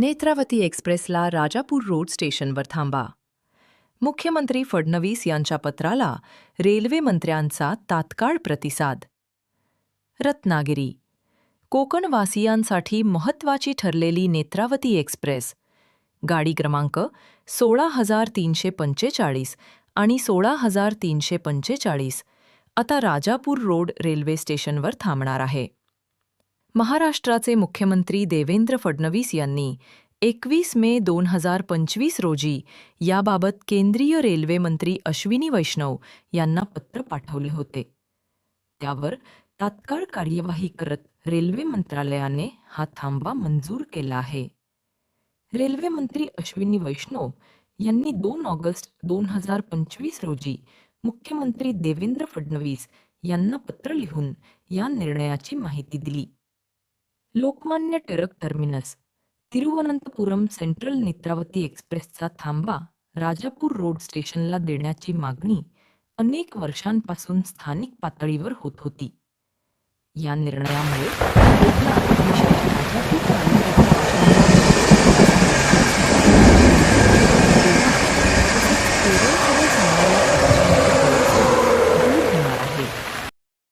Netravati एक्सप्रेसला Rajapur road स्टेशनवर थांबा. मुख्यमंत्री फडणवीस यांच्या पत्राला रेल्वे मंत्र्यांचा तात्काळ प्रतिसाद. रत्नागिरी. कोकणवासियांसाठी महत्त्वाची ठरलेली नेत्रावती एक्सप्रेस. गाडी क्रमांक सोळा हजार तीनशे पंचेचाळीस आणि सोळा हजार तीनशे पंचेचाळीस. आता राजापूर रोड रेल्वे स्टेशनवर थांबणार आहे. महाराष्ट्राचे मुख्यमंत्री देवेंद्र फडणवीस यांनी एकवीस मे दोन हजार पंचवीस रोजी याबाबत केंद्रीय रेल्वे मंत्री अश्विनी वैष्णव यांना पत्र पाठवले होते. त्यावर तात्काळ कार्यवाही करत रेल्वे मंत्रालयाने हा थांबा मंजूर केला आहे. रेल्वे मंत्री अश्विनी वैष्णव यांनी दोन ऑगस्ट दोन हजार पंचवीस रोजी मुख्यमंत्री देवेंद्र फडणवीस यांना पत्र लिहून या निर्णयाची माहिती दिली. लोकमान्य टिळक टर्मिनस तिरुवनंतपुरम सेंट्रल नेत्रावती एक्सप्रेसचा थांबा राजापूर रोड स्टेशनला देण्याची मागणी अनेक वर्षांपासून स्थानिक पातळीवर होत होती. या निर्णयामुळे